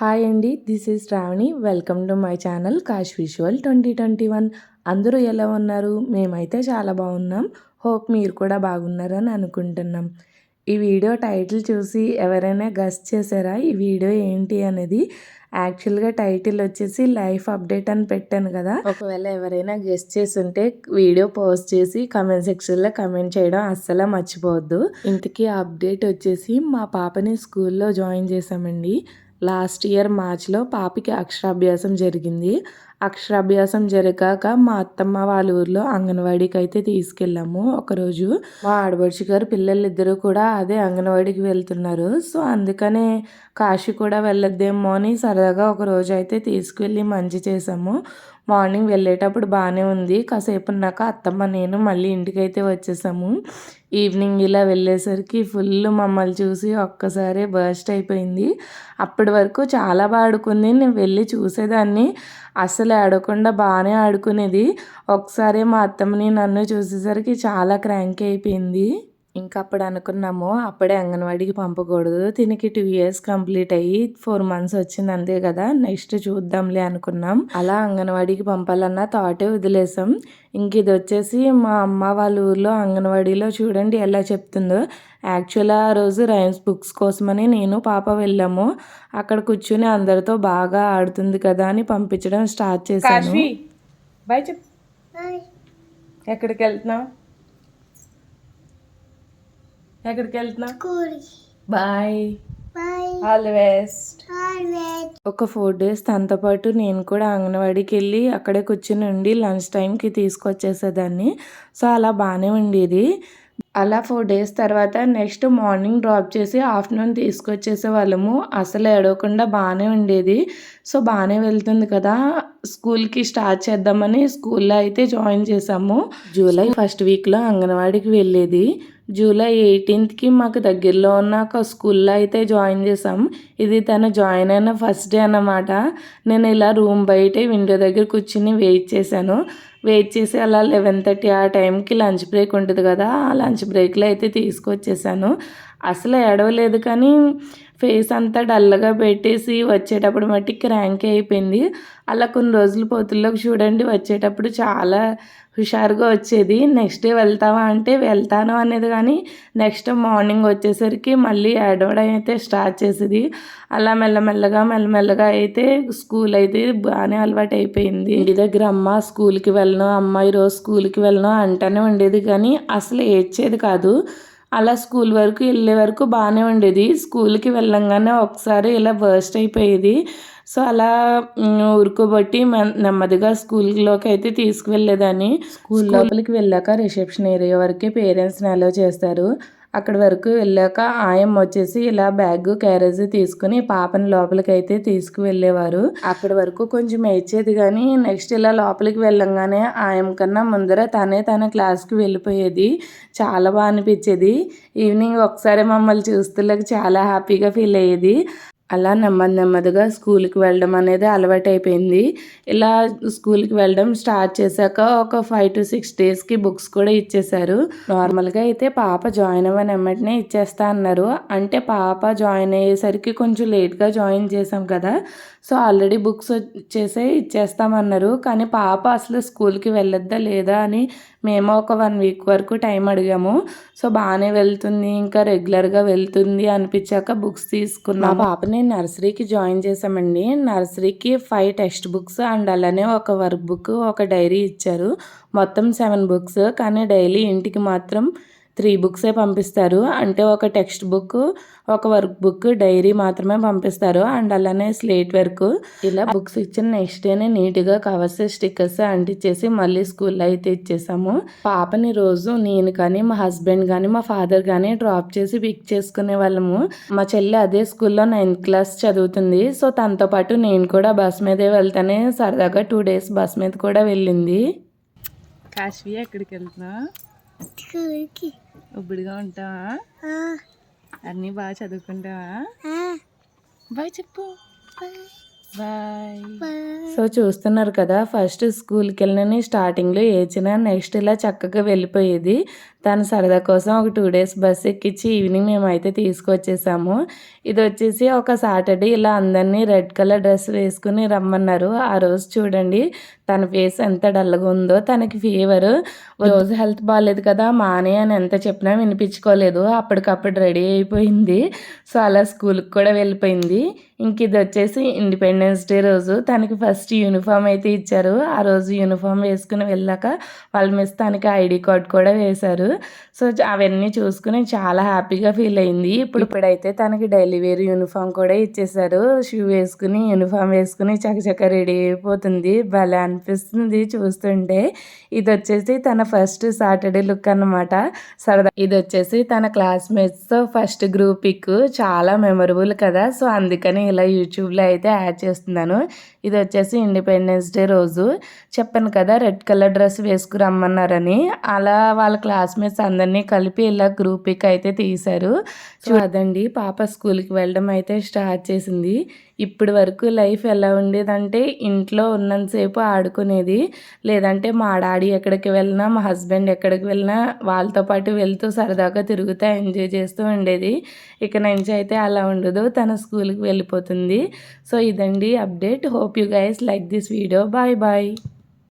Hi అండి this is Sravani welcome to my channel cash visual twenty twenty one అందరూ ఎలా ఉన్నారు? మేమైతే చాలా బాగున్నాం. హోప్ మీరు కూడా బాగున్నారని అనుకుంటున్నాం. ఈ వీడియో టైటిల్ చూసి ఎవరైనా గస్ చేశారా? ఈ వీడియో ఏంటి అనేది? యాక్చువల్గా టైటిల్ వచ్చేసి లైఫ్ అప్డేట్ అని పెట్టాను కదా. ఒకవేళ ఎవరైనా గెస్ట్ చేసి ఉంటే వీడియో పోస్ట్ చేసి కమెంట్ సెక్షన్లో కమెంట్ చేయడం అస్సలు మర్చిపోవద్దు. ఇంతకీ అప్డేట్ వచ్చేసి మా పాపని స్కూల్లో జాయిన్ చేసామండి లాస్ట్ ఇయర్ మార్చ్లో పాపకి అక్షరాభ్యాసం జరిగింది. అక్షరాభ్యాసం జరిగాక మా అత్తమ్మ వాళ్ళ ఊర్లో అంగన్వాడీకి అయితే తీసుకెళ్ళాము. ఒకరోజు మా ఆడబడుచు గారు పిల్లలిద్దరూ కూడా అదే అంగన్వాడీకి వెళ్తున్నారు. సో అందుకనే కాశీ కూడా వెళ్ళొద్దేమో అని సరదాగా ఒక రోజు అయితే తీసుకువెళ్ళి మంచి చేసాము మార్నింగ్ వెళ్ళేటప్పుడు బాగానే ఉంది. కాసేపు ఉన్నాక అత్తమ్మ నేను మళ్ళీ ఇంటికి అయితే వచ్చేసాము. ఈవినింగ్ ఇలా వెళ్ళేసరికి ఫుల్ మమ్మల్ని చూసి ఒక్కసారే బర్స్ట్ అయిపోయింది. అప్పటి వరకు చాలా బాగా ఆడుకుంది. నేను వెళ్ళి చూసేదాన్ని. అసలు ఆడకుండా బాగానే ఆడుకునేది. ఒకసారి మా అత్తమ్మని నన్ను చూసేసరికి చాలా క్రాంక్ అయిపోయింది. ఇంకా అప్పుడు అనుకున్నాము అప్పుడే అంగన్వాడికి పంపకూడదు. దీనికి టూ ఇయర్స్ కంప్లీట్ అయ్యి ఫోర్ మంత్స్ వచ్చింది అంతే కదా. నెక్స్ట్ చూద్దాంలే అనుకున్నాం. అలా అంగన్వాడికి పంపాలన్న థాటే వదిలేసాం. ఇంక ఇది వచ్చేసి మా అమ్మ వాళ్ళ ఊర్లో అంగన్వాడీలో చూడండి ఎలా చెప్తుందో. యాక్చువల్ ఆ రోజు రైమ్స్ బుక్స్ కోసమని నేను పాప వెళ్ళాము. అక్కడ కూర్చుని అందరితో బాగా ఆడుతుంది కదా అని పంపించడం స్టార్ట్ చేశాను. బాయ్ చెప్ ఎక్కడికి వెళ్తున్నావు? ఎక్కడికి వెళ్తున్నా? బాయ్. All the best. ఒక ఫోర్ డేస్ తనతో పాటు నేను కూడా అంగన్వాడీకి వెళ్ళి అక్కడే కూర్చుని ఉండి లంచ్ టైంకి తీసుకొచ్చేసేదాన్ని. సో అలా బాగానే ఉండేది. అలా ఫోర్ డేస్ తర్వాత నెక్స్ట్ మార్నింగ్ డ్రాప్ చేసి ఆఫ్టర్నూన్ తీసుకొచ్చేసే వాళ్ళము అసలు ఎడవకుండా బాగానే ఉండేది. సో బాగానే వెళ్తుంది కదా. స్కూల్కి స్టార్ట్ చేద్దామని స్కూల్లో అయితే జాయిన్ చేసాము జూలై ఫస్ట్ వీక్లో అంగన్వాడీకి వెళ్ళేది. జూలై ఎయిటీన్త్కి మాకు దగ్గరలో ఉన్న ఒక స్కూల్లో అయితే జాయిన్ చేసాం ఇది తను జాయిన్ అయిన ఫస్ట్ డే అన్నమాట. నేను ఇలా రూమ్ బయటే విండో దగ్గర కూర్చుని వెయిట్ చేశాను. వెయిట్ చేసి అలా లెవెన్ థర్టీ ఆ టైంకి లంచ్ బ్రేక్ ఉంటుంది కదా ఆ లంచ్ బ్రేక్లో అయితే తీసుకొచ్చేసాను. అసలు ఏడవలేదు కానీ ఫేస్ అంతా డల్గా పెట్టేసి వచ్చేటప్పుడు మట్టి క్రాంక్ అయిపోయింది. అలా కొన్ని రోజులు పోతుల్లోకి చూడండి వచ్చేటప్పుడు చాలా హుషారుగా వచ్చేది. నెక్స్ట్ డే వెళ్తావా అంటే వెళ్తాను అనేది కానీ నెక్స్ట్ మార్నింగ్ వచ్చేసరికి మళ్ళీ ఏడవడం అయితే స్టార్ట్ చేసేది. అలా మెల్లమెల్లగా మెల్లమెల్లగా అయితే స్కూల్ అయితే బాగానే అలవాటు అయిపోయింది ఇంటి దగ్గర అమ్మ స్కూల్కి వెళ్ళను అమ్మ ఈరోజు స్కూల్కి వెళ్ళను అంటూనే ఉండేది కానీ అసలు ఏడ్చేది కాదు. అలా స్కూల్ వరకు వెళ్ళే వరకు బాగానే ఉండేది. స్కూల్కి వెళ్ళంగానే ఒకసారి ఇలా బర్స్ట్ అయిపోయేది. సో అలా ఉరుకోబట్టి నెమ్మదిగా స్కూల్లోకి అయితే తీసుకువెళ్ళేదాన్ని. స్కూల్ లోపలికి వెళ్ళాక రిసెప్షన్ ఏరియా వరకే పేరెంట్స్ని అలో చేస్తారు. అక్కడి వరకు వెళ్ళాక ఆయమ్మ వచ్చేసి ఇలా బ్యాగ్ క్యారేజ్ తీసుకుని పాపని లోపలికి అయితే తీసుకువెళ్ళేవారు. అక్కడి వరకు కొంచెం ఏడ్చేది కానీ నెక్స్ట్ ఇలా లోపలికి వెళ్ళంగానే ఆయమ్మ కన్నా ముందర తనే తన క్లాస్కి వెళ్ళిపోయేది. చాలా బాగా అనిపించేది. ఈవినింగ్ ఒకసారి మమ్మల్ని చూస్తులేక చాలా హ్యాపీగా ఫీల్ అయ్యేది. అలా నెమ్మది నెమ్మదిగా స్కూల్కి వెళ్ళడం అనేది అలవాటు అయిపోయింది ఇలా స్కూల్కి వెళ్ళడం స్టార్ట్ చేశాక ఒక ఫైవ్ టు సిక్స్ డేస్కి బుక్స్ కూడా ఇచ్చేశారు. నార్మల్గా అయితే పాప జాయిన్ అవ్వని వెంటనే ఇచ్చేస్తా అన్నారు. అంటే పాప జాయిన్ అయ్యేసరికి కొంచెం లేట్గా జాయిన్ చేసాం కదా సో ఆల్రెడీ బుక్స్ వచ్చేసే ఇచ్చేస్తామన్నారు. కానీ పాప అసలు స్కూల్కి వెళ్ళొద్దా లేదా అని మేము ఒక వన్ వీక్ వరకు టైం అడిగాము. సో బాగానే వెళ్తుంది ఇంకా రెగ్యులర్గా వెళ్తుంది అనిపించాక బుక్స్ తీసుకున్నాం పాపని నర్సరీకి జాయిన్ చేసామండి నర్సరీకి ఫైవ్ టెక్స్ట్ బుక్స్ అండ్ అలానే ఒక వర్క్ బుక్ ఒక డైరీ ఇచ్చారు. మొత్తం సెవెన్ బుక్స్. కానీ డైలీ ఇంటికి మాత్రం త్రీ బుక్సే పంపిస్తారు. అంటే ఒక టెక్స్ట్ బుక్ ఒక వర్క్ బుక్ డైరీ మాత్రమే పంపిస్తారు. అండ్ అలానే స్లేట్ వర్క్. ఇలా బుక్స్ ఇచ్చిన నెక్స్ట్ డేనే నీట్గా కవర్స్ స్టిక్కర్స్ అంటించేసి మళ్ళీ స్కూల్లో అయితే ఇచ్చేసాము. పాపని రోజు నేను కానీ మా హస్బెండ్ కానీ మా ఫాదర్ కానీ డ్రాప్ చేసి పిక్ చేసుకునే వాళ్ళము. మా చెల్లి అదే స్కూల్లో నైన్త్ క్లాస్ చదువుతుంది. సో తనతో పాటు నేను కూడా బస్ మీదే వెళ్తానే సరదాగా టూ డేస్ బస్ మీద కూడా వెళ్ళింది. కాశ్వీ ఎక్కడికి వెళ్తున్నా ఉబ్బుడిగా ఉంటావా? అన్నీ బాగా చదువుకుంటావా? బాయ్ చెప్పు. బాయ్. సో చూస్తున్నారు కదా ఫస్ట్ స్కూల్కి వెళ్ళినని స్టార్టింగ్లో ఏచిన నెక్స్ట్ ఇలా చక్కగా వెళ్ళిపోయేది. తన సరదా కోసం ఒక టూ డేస్ బస్ ఎక్కించి ఈవినింగ్ మేమైతే తీసుకొచ్చేసాము. ఇది వచ్చేసి ఒక సాటర్డే ఇలా అందరినీ రెడ్ కలర్ డ్రెస్ వేసుకుని రమ్మన్నారు. ఆ రోజు చూడండి తన ఫేస్ ఎంత డల్గా ఉందో తనకి ఫీవర్. రోజు హెల్త్ బాగాలేదు కదా మానే అని ఎంత చెప్పినా వినిపించుకోలేదు. అప్పటికప్పుడు రెడీ అయిపోయింది. సో అలా స్కూల్కి కూడా వెళ్ళిపోయింది. ఇంక ఇది వచ్చేసి ఇండిపెండెన్స్ డే రోజు. తనకి ఫస్ట్ యూనిఫామ్ అయితే ఇచ్చారు. ఆ రోజు యూనిఫామ్ వేసుకుని వెళ్ళాక వాళ్ళ మిస్ తనకి ఐడి కార్డ్ కూడా వేశారు. సో అవన్నీ చూసుకుని చాలా హ్యాపీగా ఫీల్ అయింది. ఇప్పుడు ఇప్పుడైతే తనకి డైలీ వేర్ యూనిఫామ్ కూడా ఇచ్చేసారు షూ వేసుకుని యూనిఫామ్ వేసుకుని చకచక రెడీ అయిపోతుంది. భలే అనిపిస్తుంది చూస్తుంటే ఇది వచ్చేసి తన ఫస్ట్ సాటర్డే లుక్ అనమాట సరదా ఇది వచ్చేసి తన క్లాస్మేట్స్తో ఫస్ట్ గ్రూప్ పిక్. చాలా మెమరబుల్ కదా. సో అందుకని ఇలా యూట్యూబ్లో అయితే యాడ్ చేస్తున్నాను. ఇది వచ్చేసి ఇండిపెండెన్స్ డే రోజు. చెప్పాను కదా రెడ్ కలర్ డ్రెస్ వేసుకురమ్మన్నారని. అలా వాళ్ళ క్లాస్మేట్స్ అందరినీ కలిపి ఇలా గ్రూప్ పిక్ అయితే తీశారు. సో అదండి. పాప స్కూల్కి వెళ్ళడం అయితే స్టార్ట్ చేసింది. ఇప్పటి వరకు లైఫ్ ఎలా ఉండేదంటే ఇంట్లో ఉన్నంతసేపు ఆడుకునేది లేదంటే మా డాడీ ఎక్కడికి వెళ్ళినా మా హస్బెండ్ ఎక్కడికి వెళ్ళినా వాళ్ళతో పాటు వెళ్తూ సరదాగా తిరుగుతూ ఎంజాయ్ చేస్తూ ఉండేది. ఇక నుంచి అయితే అలా ఉండదు. తన స్కూల్కి వెళ్ళిపోతుంది. సో ఇదండి update. Hope you guys like this video. Bye bye.